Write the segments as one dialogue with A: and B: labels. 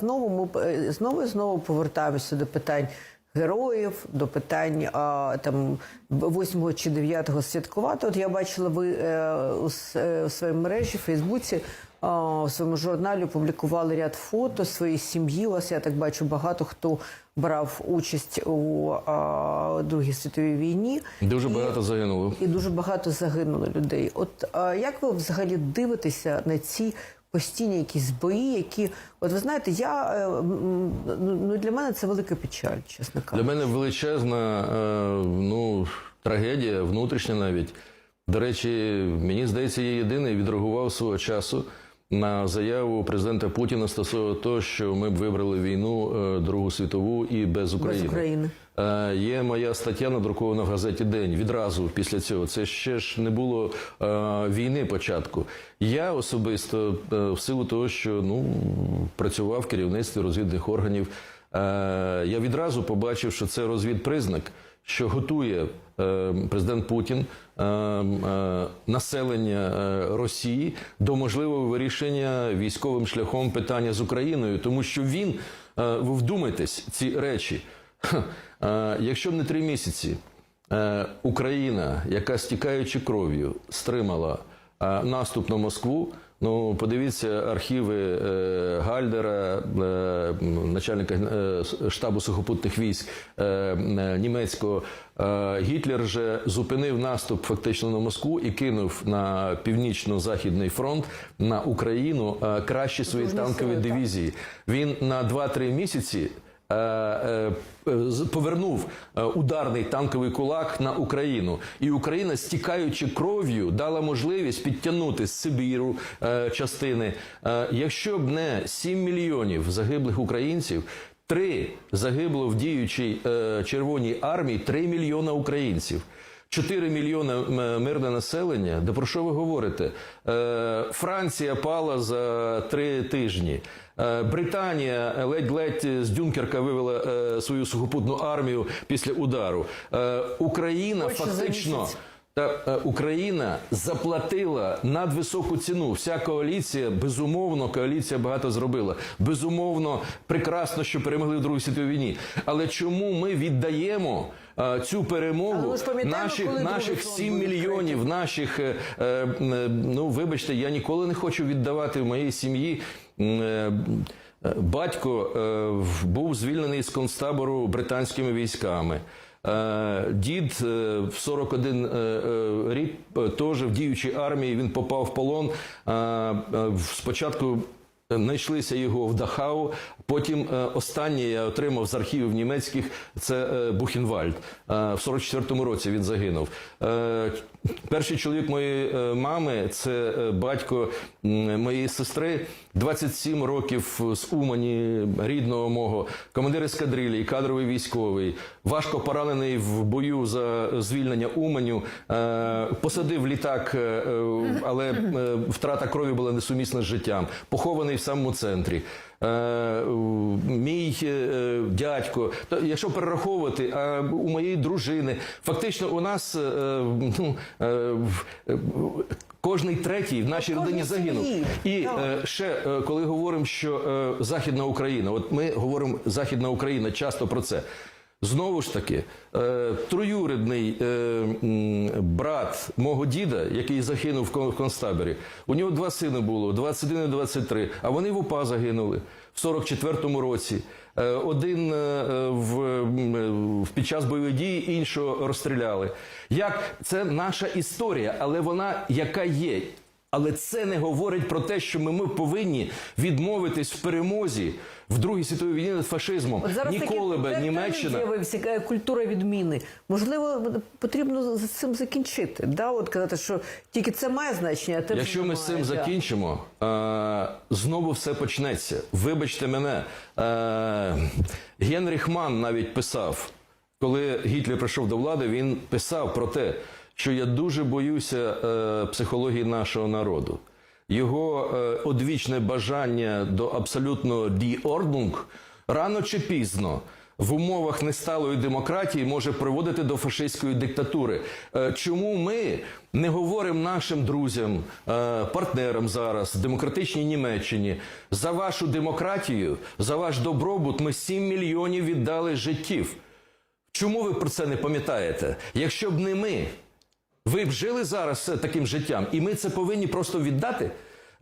A: Знову ми е, знову і знову повертаємося до питань героїв, до питань а, там 8 чи 9 святкувати. От я бачила, ви е, у, с- е, у своїй мережі, в Фейсбуці, а, у своєму журналі публікували ряд фото своєї сім'ї. У вас я так бачу, багато хто брав участь у а, Другій світовій війні.
B: Дуже
A: І-
B: багато загинуло.
A: і дуже багато загинуло людей. От а, як ви взагалі дивитеся на ці постійні якісь бої, які, от ви знаєте, я е, ну для мене це велика печаль, чесно
B: Для мене величезна е, ну, трагедія, внутрішня навіть. До речі, мені здається, я єдиний відреагував свого часу на заяву президента Путіна стосовно того, що ми б вибрали війну е, Другу світову і без України.
A: Без України.
B: Е, Є моя стаття надрукована в газеті День відразу після цього. Це ще ж не було е, війни початку. Я особисто, е, в силу того, що ну працював в керівництві розвідних органів, я відразу побачив, що це розвідпризнак, що готує президент Путін населення Росії до можливого вирішення військовим шляхом питання з Україною, тому що він ви вдумайтесь ці речі. Ха, Якщо б не три місяці е, Україна, яка стікаючи кров'ю, стримала е, наступ на Москву. Ну, подивіться архіви е, Гальдера, е, начальника е, штабу сухопутних військ е, німецького. Е, Гітлер же зупинив наступ фактично на Москву і кинув на північно-західний фронт на Україну е, кращі свої танкові дивізії. Він на 2-3 місяці повернув е, ударний танковий кулак на Україну, і Україна, стікаючи кров'ю, дала можливість підтягнути з Сибіру е, частини. Е, Якщо б не 7 мільйонів загиблих українців. Три загибло в діючій е, Червоній армії 3 мільйона українців. 4 мільйони мирне населення. Да про що ви говорите? Е, Франція пала за три тижні. Е, Британія ледь-ледь з Дюнкерка вивела е, свою сухопутну армію після удару. Україна
A: Польща
B: фактично.
A: місяць.
B: Е, Україна заплатила надвисоку ціну. Вся коаліція, безумовно, коаліція багато зробила. Безумовно, прекрасно, що перемогли в Другій світовій війні. Але чому ми віддаємо е, цю перемогу наших, наших 7 мільйонів, наших е, е, ну вибачте, я ніколи не хочу віддавати в моїй сім'ї. е, Батько е, був звільнений з концтабору британськими військами. Е, Дід е, в 41 е, рік теж в діючій армії він попав в полон. Спочатку знайшлися його в Дахау. Потім е, останнє я отримав з архівів німецьких це е, Бухенвальд. Е, в 44-му році він загинув. Перший чоловік моєї мами це батько моєї сестри. 27 років з Умані, рідного мого, командир ескадрилі, кадровий військовий, важко поранений в бою за звільнення Уманю, посадив літак, але втрата крові була несумісна з життям. Похований в самому центрі. Е, мій е, дядько, то якщо перераховувати, а у моєї дружини, фактично у нас е, ну, е, е, кожний третій в нашій родині загинув. І е, ще е, коли говоримо, що е, Західна Україна, от ми говоримо Західна Україна часто про це. Знову ж таки, е, троюрідний е, брат мого діда, який загинув в кон- концтаборі, у нього два сини було 21 і 23, а вони в УПА загинули в 44-му році. Е, Один в- під час бойових дій, іншого розстріляли. Як це наша історія, але вона яка є. Але це не говорить про те, що ми, ми повинні відмовитись в перемозі в Другій світовій війні над фашизмом.
A: От зараз
B: Ніколи би Німеччина.
A: з'явився е, культура відміни. Можливо, потрібно з цим закінчити. Да? От казати, що тільки це має значення, а те
B: Якщо ми з цим закінчимо, е, знову все почнеться. Вибачте мене, е, Генріх Ман навіть писав, коли Гітлер прийшов до влади, він писав про те, що я дуже боюся е, психології нашого народу. Його е, одвічне бажання до абсолютно діордунг рано чи пізно в умовах несталої демократії може приводити до фашистської диктатури. Е, Чому ми не говоримо нашим друзям, е, партнерам зараз демократичній Німеччині за вашу демократію, за ваш добробут? Ми 7 мільйонів віддали життів. Чому ви про це не пам'ятаєте? Якщо б не ми, ви б жили зараз таким життям, і ми це повинні просто віддати.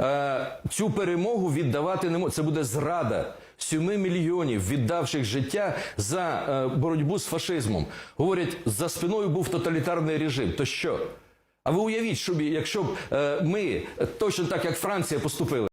B: Е, цю перемогу віддавати не можна. Це буде зрада 7 мільйонів віддавших життя за е, боротьбу з фашизмом. Говорять, за спиною був тоталітарний режим. То що? А ви уявіть, що якщо б е, ми точно так, як Франція, поступили.